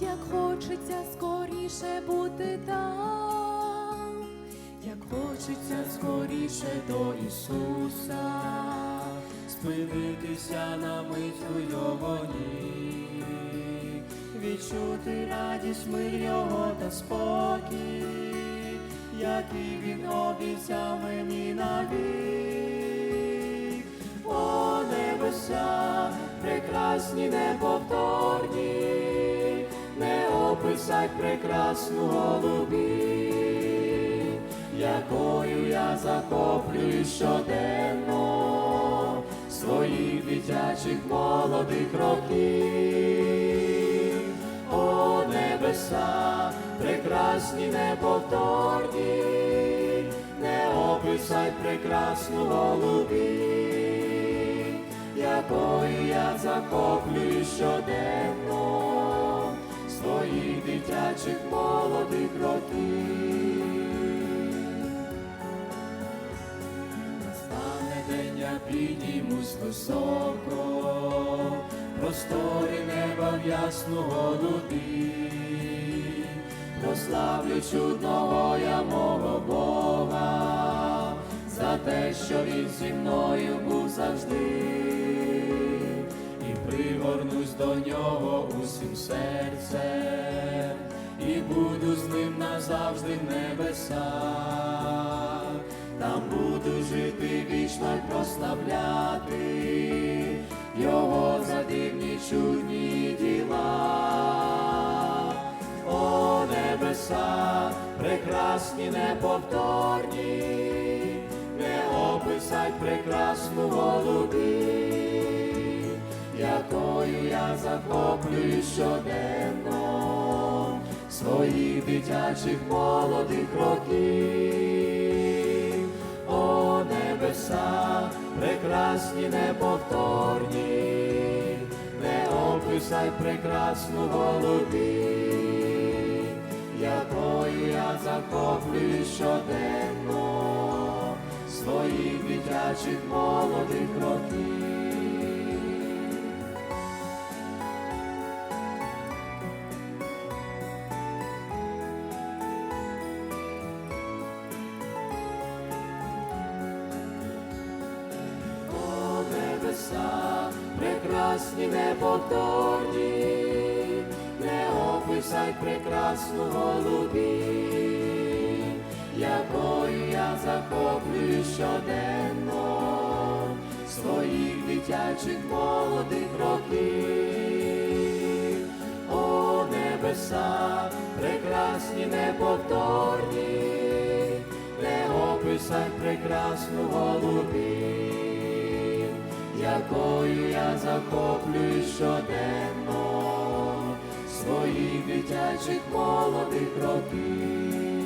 як хочеться скоріше бути там, як хочеться скоріше до Ісуса, спинитися на мить у Його відчути радість мир Його та спокій, який він обіцяв мені навік. О, небеса, прекрасні небо не описать прекрасну голубі, якою я захоплююсь щоденно своїх дитячих молодих років. О небеса, прекрасні, неповторні, не описать прекрасну голубі, якою я захоплююсь щоденно дитячих молодих років. Настане день, я підіймусь високо, простори неба в ясну голубі, прославлю чудного я мого Бога, за те, що він зі мною був завжди, пригорнусь до нього усім серцем, назавжди в небесах там буду жити вічно й прославляти Його за дивні чудні діла. О небеса, прекрасні, неповторні, не описать прекрасну голубі, якою я захоплюю щоденно своїх дитячих молодих років. О небеса, прекрасні, неповторні, не описай прекрасну голубі, якою я захоплюю щоденно своїх дитячих молодих років. Прекрасні, неповторні, не описать прекрасну голубі, якою я захоплюю щоденно своїх дитячих молодих років. О небеса, прекрасні, неповторні, не описать прекрасну голубі, якою я захоплюю щоденно своїх дитячих молодих років.